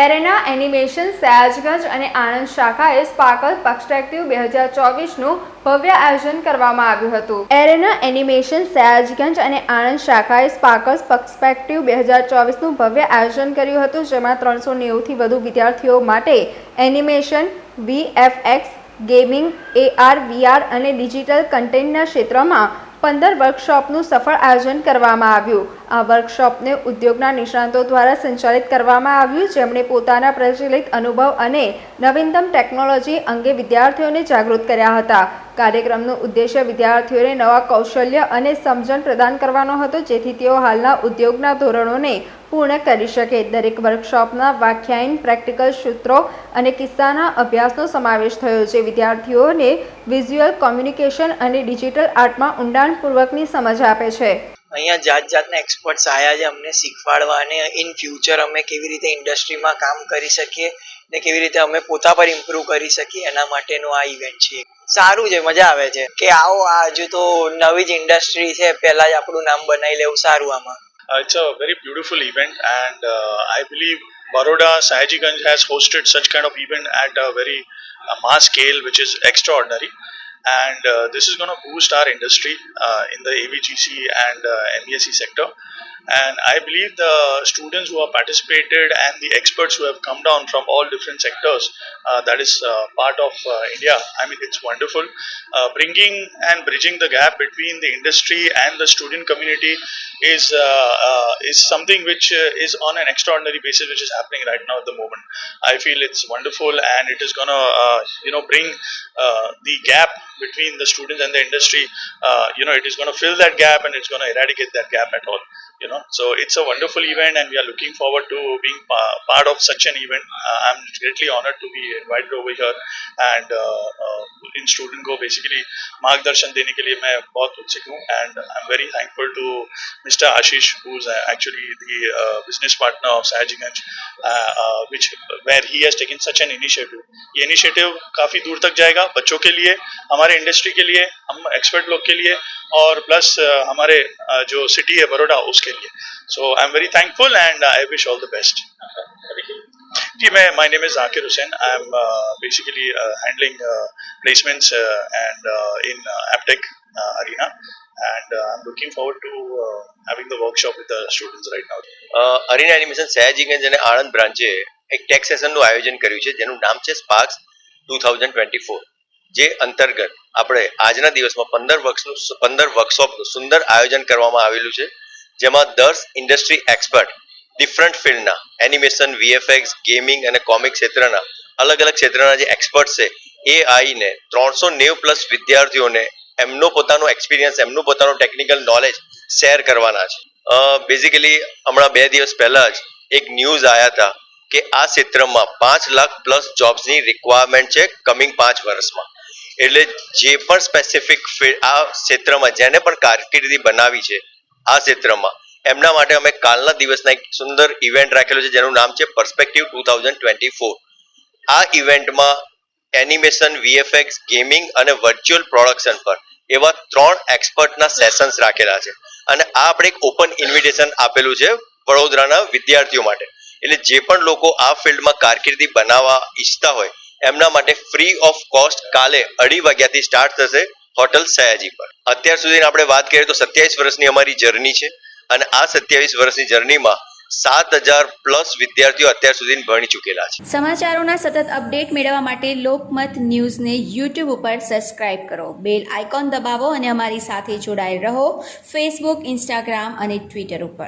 એરેના animation, Sayajiganj અને Anand શાખાએ sparkle પક્ષટેક્ટિવ બે હજાર ચોવીસનું ભવ્ય આયોજન કરવામાં આવ્યું હતું. એરેના એનિમેશન, સયાજગંજ અને આણંદ શાખાએ સ્પાર્કલ્સ પક્ષપેક્ટિવ બે હજાર ચોવીસનું ભવ્ય આયોજન કર્યું હતું, જેમાં ત્રણસો નેવુંથી વધુ વિદ્યાર્થીઓ માટે animation VFX gaming AR VR અને ડિજિટલ કન્ટેન્ટના ક્ષેત્રમાં પંદર વર્કશોપનું સફળ આયોજન કરવામાં આવ્યું. આ વર્કશોપને ઉદ્યોગના નિષ્ણાતો દ્વારા સંચાલિત કરવામાં આવ્યું, જેમણે પોતાના પ્રચલિત અનુભવ અને નવીનતમ ટેકનોલોજી અંગે વિદ્યાર્થીઓને જાગૃત કર્યા હતા. કાર્યક્રમનો ઉદ્દેશ્ય વિદ્યાર્થીઓને નવા કૌશલ્ય અને સમજણ પ્રદાન કરવાનો હતો, જેથી તેઓ હાલના ઉદ્યોગના ધોરણોને પૂર્ણ કરી શકે. દરેક વર્કશોપના વ્યાખ્યાયન પ્રેક્ટિકલ સૂત્રો અને કિસ્સાના અભ્યાસનો સમાવેશ થયો છે વિદ્યાર્થીઓને વિઝ્યુઅલ કોમ્યુનિકેશન અને ડિજિટલ આર્ટમાં ઊંડાણપૂર્વકની સમજ આપે છે. અહીંયા જાત જાતના એક્સપર્ટ્સ આવ્યા છે અમને શીખવાડવા અને ઇન ફ્યુચર અમે કેવી રીતે ઇન્ડસ્ટ્રીમાં કામ કરી શકીએ ને કેવી રીતે અમે પોતા પર ઇમ્પ્રૂવ કરી શકીએ એના માટેનો આ ઇવેન્ટ છે. સારું છે મજા આવે છે. કે આવો આ હજુ તો નવી જ ઇન્ડસ્ટ્રી છે પહેલા જ આપણું નામ બનાવી લેવું સારું આમાં. It's a very beautiful event, and uh, I believe Baroda Sayajiganj has hosted such kind of event at a very uh, mass scale, which is. And uh, this is going to boost our industry uh, in the AVGC and uh, sector. And I believe the students who have participated and the experts who have come down from all different sectors, uh, that is uh, part of uh, India. I mean, it's wonderful. Uh, bringing and bridging the gap between the industry and the student community is uh, uh, is something which uh, is on an extraordinary basis, which is happening right now at the moment. I feel it's wonderful, and it is gonna you know bring the gap between the students and the industry. You know, it is gonna fill that gap, and it's gonna eradicate that gap at all. You know, so it's a wonderful event, and we are looking forward to being pa- part of such an event. Uh, I'm greatly honored to be invited over here, and uh, uh, in student go basically मार्गदर्शन देने के लिए मैं बहुत उत्सुक हूँ and I am very thankful to mister Ashish who is actually the business partner of Sayajiganj which where he has taken such an initiative ये initiative काफ़ी दूर तक जाएगा बच्चों के लिए हमारे इंडस्ट्री के लिए हम एक्सपर्ट लोग के लिए और प्लस हमारे uh, जो सिटी है बड़ोड़ा उसके लिए so I am very thankful and I wish all the best जी मैं my name is Zakir Hussain I am basically handling placements uh, and uh, in uh, Aptech uh, arena and uh, I'm looking forward to uh, having the workshop with the students right now. Arena animation Sayajiganj અને આણંદ બ્રાન્ચે એક tech સેશનનું આયોજન કર્યું છે જેનું નામ છે Sparks two thousand twenty four જે અંતર્ગત આપણે આજના દિવસમાં પંદર વર્કનું પંદર વર્કશોપનું સુંદર આયોજન કરવામાં આવેલું છે, જેમાં દસ ઇન્ડસ્ટ્રી એક્સપર્ટ ડિફરન્ટ ફિલ્ડના એનિમેશન વીએફએક્સ ગેમિંગ અને કોમિક ક્ષેત્રના અલગ અલગ ક્ષેત્રના જે એક્સપર્ટ છે એ આવીને ત્રણસો નેવું પ્લસ વિદ્યાર્થીઓને એમનો પોતાનો એક્સપિરિયન્સ એમનું પોતાનું ટેકનિકલ નોલેજ શેર કરવાના છે. બેઝિકલી હમણાં બે દિવસ પહેલાં જ એક ન્યૂઝ આવ્યા હતા કે આ ક્ષેત્રમાં પાંચ લાખ પ્લસ જોબ્સની રિક્વાયરમેન્ટ છે કમિંગ પાંચ વર્ષમાં. એટલે જે પણ સ્પેસિફિક આ ક્ષેત્રમાં જેને પણ કારકિર્દી બનાવી છે, આ ક્ષેત્રમાં, એમના માટે અમે કાલના દિવસના એક સુંદર ઇવેન્ટ રાખેલો છે, જેનું નામ છે perspective two thousand twenty four આ ઇવેન્ટમાં એનિમેશન વીએફએક્સ ગેમિંગ અને વર્ચ્યુઅલ પ્રોડક્શન પર એવા ત્રણ એક્સપર્ટના સેશન્સ રાખેલા છે. અને આ આપણે એક ઓપન ઇન્વિટેશન આપેલું છે વડોદરાના વિદ્યાર્થીઓ માટે. એટલે જે પણ લોકો આ ફિલ્ડમાં કારકિર્દી બનાવવા ઈચ્છતા હોય એમના માટે ફ્રી ઓફ કોસ્ટ કાલે અઢી વાગ્યાથી સ્ટાર્ટ થશે હોટલ સયાજી પર. અત્યાર સુધી આપણે વાત કરીએ તો સત્યાવીસ વર્ષની અમારી જર્ની છે અને આ સત્યાવીસ વર્ષની જર્નીમાં સાત હજાર પ્લસ વિદ્યાર્થીઓ અત્યાર સુધી ભણી ચૂકેલા છે. સમાચારોના સતત અપડેટ મેળવવા માટે લોકમત ન્યૂઝને યુટ્યુબ ઉપર સબસ્ક્રાઇબ કરો. બેલ આઇકોન દબાવો અને અમારી સાથે જોડાયેલ રહો. ફેસબુક ઇન્સ્ટાગ્રામ અને ટ્વિટર ઉપર.